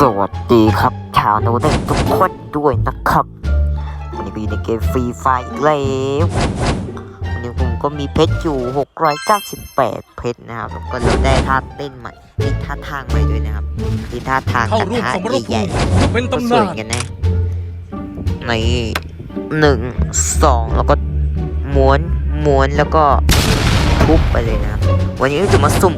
สวัสดีครับ ชาวโนเด็กทุกคนด้วยนะครับ วันนี้ก็อยู่ในเกมฟรีไฟอีกแล้ววันนี้ผมก็มีเพชรอยู่ 698 เพชรนะครับแล้วก็เราได้ท่าเต้นใหม่มีท่าทางใหม่ด้วยนะครับที่ท่าทางเข้ากระร่วมทะสมรภูใหญ่มิเป็นๆก็ตำสนาวยนกันนะในหนึ่งสองแล้วก็ม้วนม้วนแล้วก็ทุบไปเลยนะครับ วันนี้เราจะมาสุ่ม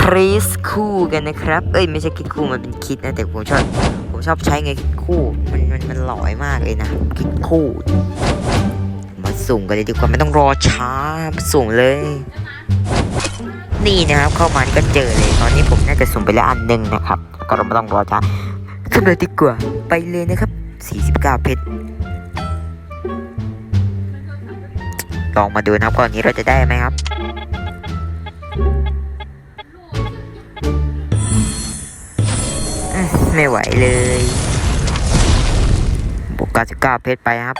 คริสคู่กันนะครับ เอ้ยไม่ใช่คิดคู่มันเป็นคิดนะแต่ผมชอบผมชอบใช้ไงคิดคู่มันมันมันหลอยมากเลยนะคิดคู่ มาสุ่มกันเลยดีกว่าไม่ต้องรอช้ามาสุ่มเลย นี่นะครับเข้ามานี่ก็เจอเลยตอนนี้ผมน่าจะสุ่มไปแล้วอันหนึ่งนะครับ ก็เราไม่ต้องรอช้าขึ้นเลยดีกว่าไปเลยนะครับ 49 เพชรลองมาดูนะครับก่อนนี้เราจะได้ไหมครับ ไม่ไหวเลยบวก99เพชรไปครับ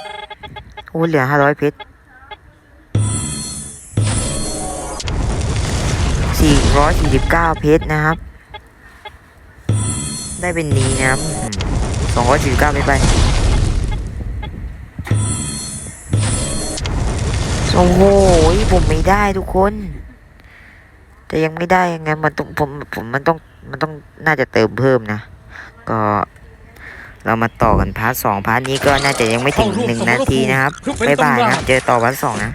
โอ้ เหลือ 500 เพชร449 เพชรนะครับ ได้เป็นนี้นะครับอืม249เพชรไปโอ้โห ผมไม่ได้ทุกคน แต่ยังไม่ได้ยังไงมันต้องผมผมมันต้องมันต้องน่าจะเติมเพิ่มนะ ก็เรามาต่อกันพาร์ทสองพาร์ทนี้ก็น่าจะยังไม่ถึงหนึ่งนาทีนะครับบ๊ายบายนะครับเจอต่อพาร์ทสองนะ